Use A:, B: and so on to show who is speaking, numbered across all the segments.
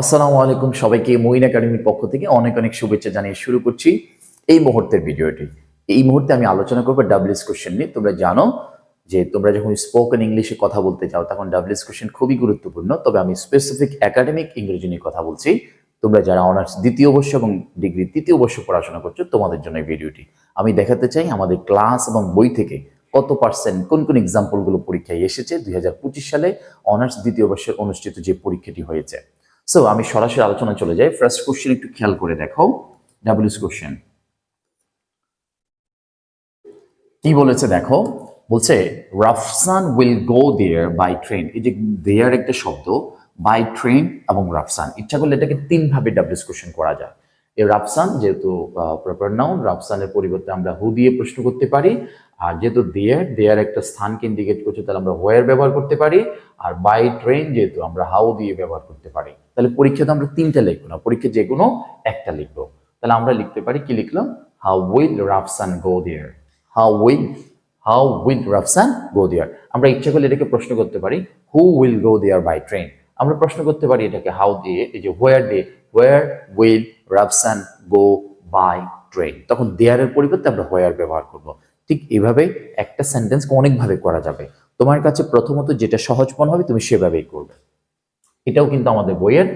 A: আসসালামু আলাইকুম সবাইকে মইন একাডেমির পক্ষ থেকে অনেক অনেক শুভেচ্ছা জানিয়ে শুরু করছি এই মুহূর্তের ভিডিওটি। এই মুহূর্তে আমি আলোচনা করব ডাব্লিউএস কোশ্চেন নিয়ে। তোমরা জানো যে তোমরা যখন স্পোকেন ইংলিশে কথা বলতে চাও, তখন ডাব্লিউএস কোশ্চেন খুবই গুরুত্বপূর্ণ। তবে আমি স্পেসিফিক একাডেমিক ইংরেজি নিয়ে কথা বলছি। তোমরা যারা অনার্স দ্বিতীয় বর্ষ এবং ডিগ্রি তৃতীয় বর্ষ পড়াশোনা করছ, তোমাদের জন্য এই ভিডিওটি। আমি দেখাতে চাই আমাদের ক্লাস এবং বই থেকে কত পার্সেন্ট কোন কোন এক্সাম্পলগুলো পরীক্ষায় এসেছে। দুই হাজার পঁচিশ সালে অনার্স দ্বিতীয় বর্ষের অনুষ্ঠিত যে পরীক্ষাটি হয়েছে। সো আমি সরাসরি আলোচনা চলে যাই। ফার্স্ট কোশ্চেন একটু খেয়াল করে দেখো। ডাব্লিউস কোশ্চেন কি বলেছে দেখো? বলছে Rafsan will go there by train এই যে দেয়ার একটা শব্দ বাই ট্রেন এবং রাফসান ইচ্ছা করলে এটাকে তিন ভাবে ডাব্লিউস কোশ্চেন করা যায়। এই রাফসান যেহেতু প্রপার নাউন রাফসানের পরিবর্তে আমরা হু দিয়ে প্রশ্ন করতে পারি। আর যেহেতু দেয়ার দেয়ার একটা স্থানকে ইন্ডিকেট করছে, তাহলে আমরা হোয়ার ব্যবহার করতে পারি। আর বাই ট্রেন যেহেতু আমরা হাউ দিয়ে ব্যবহার করতে পারি। তাহলে পরীক্ষাতে আমরা তিনটা লিখব না, পরীক্ষা যে কোনো একটা লিখব। তাহলে আমরা লিখতে পারি, কি লিখলাম? How will Rafsan go there how will how will Rafsan go there আমরা ইচ্ছা করলে এটাকে প্রশ্ন করতে পারি who will go there by train আমরা প্রশ্ন করতে পারি এটাকে হাউ দিয়ে, এই যে হোয়ার দিয়ে where will Rafsan go by train তখন দেয়ারের পরিবর্তে আমরা হোয়ার ব্যবহার করব। ঠিক এভাবে একটা সেন্টেন্সকে অনেকভাবে করা যাবে। তোমার কাছে প্রথমত যেটা সহজ মনে হবে, তুমি সেভাবেই করবে। এটাও কিন্তু আমাদের বইয়ের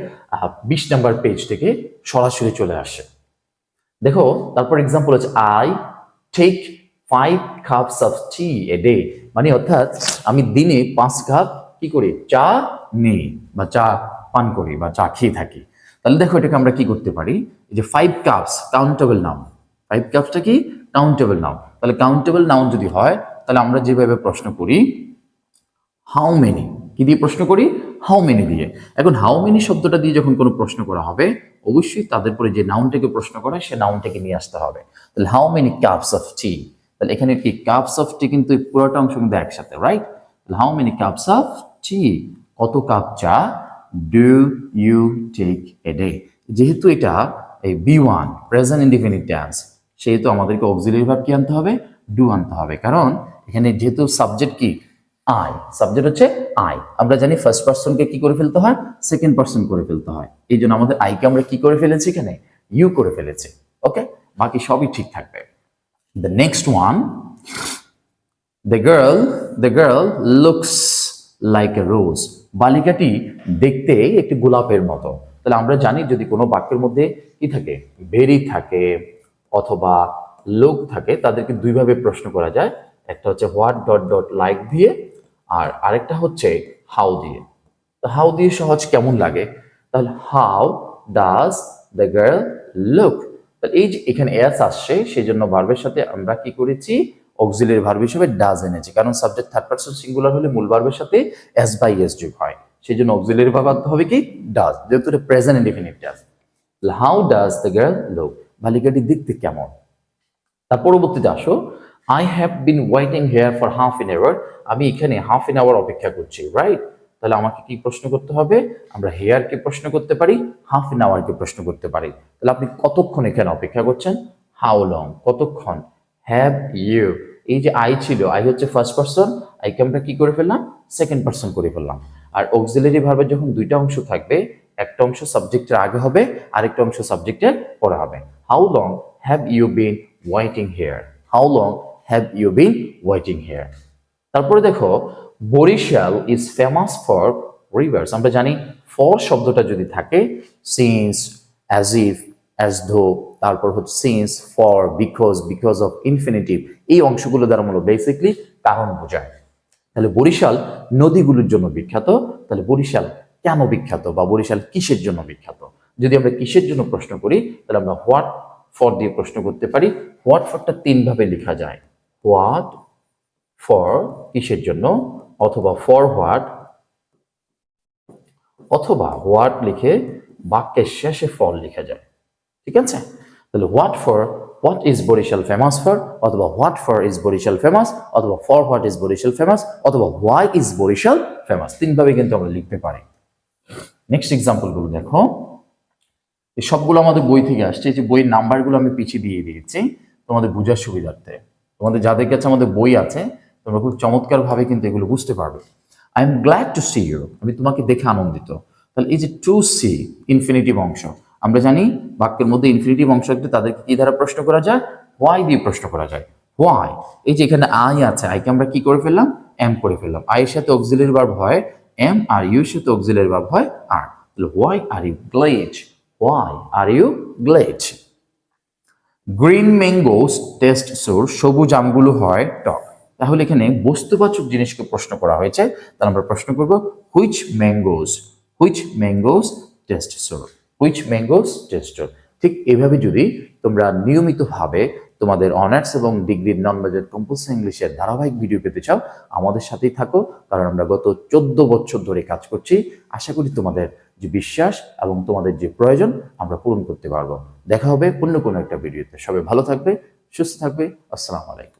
A: বিশ নাম্বার পেজ থেকে সরাসরি চলে আসে। দেখো, তারপর এক্সাম্পল হচ্ছে I take five cups of tea a day মানে অর্থাৎ, আমি দিনে পাঁচ কাপ কি করি? চা নেই, বা চা পান করি, বা চা খেয়ে থাকি। তাহলে দেখো, এটাকে আমরা কি করতে পারি? যে five cups countable noun five কাপসটা কি? কাউন্টেবল নাউন তাহলে কাউন্টেবল নাউন যদি হয়, তাহলে আমরা যেভাবে প্রশ্ন করি হাউ মেনি কি দিয়ে প্রশ্ন করি? হাউ মেনি দিয়ে। এখন হাউ মেনি শব্দটা দিয়ে যখন কোনো প্রশ্ন করা হবে, অবশ্যই তাদের পরে যে নাউনটাকে প্রশ্ন করা সে নাউনটাকে নিয়ে আসতে হবে। তাহলে how many cups of tea তাহলে এখানে কি কাপস অফ টি কিন্তু এই পুরোটা অংশ কিন্তু একসাথে রাইট তাহলে how many cups of tea কত কাপ চা do you take a day যেহেতু এটা এই B one present independent tense সেহেতু আমাদেরকে অক্সিলারি ভাব কি আনতে হবে? ডু আনতে হবে। কারণ এখানে যেহেতু সাবজেক্ট কি? আই সাবজেক্ট হচ্ছে আই আমরা জানি ফার্স্ট পার্সনকে কি করে ফেলতে হয়? সেকেন্ড পার্সন করে ফেলতে হয়। এই জন্য আমাদের আইকে আমরা কি করে ফেলেছি এখানে? ইউ করে ফেলেছি। ওকে বাকি সবই ঠিক থাকবে। The next one the girl the girl looks like a rose বালিকাটি দেখতে একটি গোলাপের মতো। তাহলে আমরা জানি যদি কোনো বাক্যের মধ্যে কি থাকে? ভেরি থাকে, অথবা লোক থাকে, তাদেরকে দুইভাবে প্রশ্ন করা যায়। একটা হচ্ছে হোয়াট ডট ডট লাইক দিয়ে আর আরেকটা হচ্ছে হাউ দিয়ে। তো হাউ দিয়ে সহজ কেমন লাগে? তাহলে how does the girl look তাহলে এই যে এখানে এস আসছে সেই জন্য ভার্বের সাথে আমরা কি করেছি? অক্সিলারি ভার্ব হিসেবে ডাজ এনেছি। কারণ সাবজেক্ট থার্ড পার্সন সিঙ্গুলার হলে মূল ভার্বের সাথে এস বাই এস যোগ হয়। সেই জন্য অক্সিলারি আনতে হবে কি? ডাজ যেহেতু এটা present indefinite does how does the girl look বালিকাটি দেখতে কেমন? তার পরবর্তীতে আসো। I have been waiting here for half an hour আমি এখানে হাফ এন আওয়ার অপেক্ষা করছি রাইট তাহলে আমাকে কি প্রশ্ন করতে হবে? আমরা হেয়ারকে প্রশ্ন করতে পারি হাফ এন আওয়ারকে প্রশ্ন করতে পারি। তাহলে আপনি কতক্ষণ এখানে অপেক্ষা করছেন? হাউ লং কতক্ষণ? হ্যাভ ইউ এই যে আই ছিল আই হচ্ছে ফার্স্ট পার্সন আইকে আমরা কি করে ফেললাম? সেকেন্ড পার্সন করে ফেললাম। আর অক্সিলারি ভার্বের যখন দুইটা অংশ থাকবে, একটা অংশ সাবজেক্টের আগে হবে, আরেকটা অংশ সাবজেক্টের পরে হবে। How long have you been waiting here how long have you been waiting here তারপরে দেখো, Barishal is famous for rivers আমরা জানি ফর শব্দটা যদি থাকে since as if as though তারপর হচ্ছে since for because because of infinitive এই অংশগুলো দ্বারা মূলত বেসিকলি কারণ বোঝায়। তাহলে বরিশাল নদীগুলোর জন্য বিখ্যাত, তাহলে বরিশাল কেন বিখ্যাত বা বরিশাল কিসের জন্য বিখ্যাত? যদি আমরা কিসের জন্য প্রশ্ন করি, তাহলে আমরা হোয়াট ফর দিয়ে প্রশ্ন করতে পারি। হোয়াট ফরটা তিনভাবে লেখা যায়। হোয়াট ফর কিসের জন্য? অথবা ফর হোয়াট অথবা হোয়াট লিখে বাক্যের শেষে ফল লেখা যায়। ঠিক আছে? তাহলে what for what is Barishal famous for অথবা what for is Barishal famous অথবা for what is Barishal famous অথবা হোয়াই ইজ বরিশাল ফেমাস তিনভাবে কিন্তু আমরা লিখতে পারি। নেক্সট এক্সাম্পলগুলো দেখো। এই সবগুলো আমাদের বই থেকে আসছে। যে বইয়ের নাম্বারগুলো আমি পিছিয়ে দিয়ে দিয়েছি তোমাদের বোঝার সুবিধার্থে। তোমাদের যাদের কাছে আমাদের বই আছে তোমরা খুব চমৎকারভাবে কিন্তু এগুলো বুঝতে পারবে। I am glad to see you আমি তোমাকে দেখে আনন্দিত। তাহলে এই যে টু সি ইনফিনিটিভ অংশ, আমরা জানি বাক্যের মধ্যে ইনফিনিটিভ থাকলে তাদেরকে কি দ্বারা প্রশ্ন করা যায়? হোয়াই দিয়ে প্রশ্ন করা যায়? হোয়াই এই যে এখানে আই আছে আইকে আমরা কি করে ফেললাম? এম করে ফেললাম। আই এর সাথে অক্সিলারি ভার্ব হয় এম আর ইউ এর সাথে অক্সিলারি ভার্ব হয় আর তাহলে why are you glad why are you glad green mangoes taste sour সবুজ আমগুলো হয় টক। তাহলে এখানে বস্তুবাচক জিনিসকে প্রশ্ন করা হয়েছে। তাহলে আমরা প্রশ্ন করব which mangoes which mangoes taste sour which mangoes taste sour ঠিক এভাবে যদি তোমরা নিয়মিতভাবে তোমাদের অনার্স এবং ডিগ্রির নন বাজেট কম্পালসারি ইংলিশের ধারাবাহিক ভিডিও পেতে চাও, আমাদের সাথেই থাকো, কারণ আমরা গত চোদ্দ বছর ধরে কাজ করছি। আশা করি তোমাদের যে বিশ্বাস এবং তোমাদের যে প্রয়োজন, আমরা পূরণ করতে পারব। দেখা হবে অন্য কোনো একটা ভিডিওতে সবাই ভালো থাকবে, সুস্থ থাকবে। আসসালামু আলাইকুম।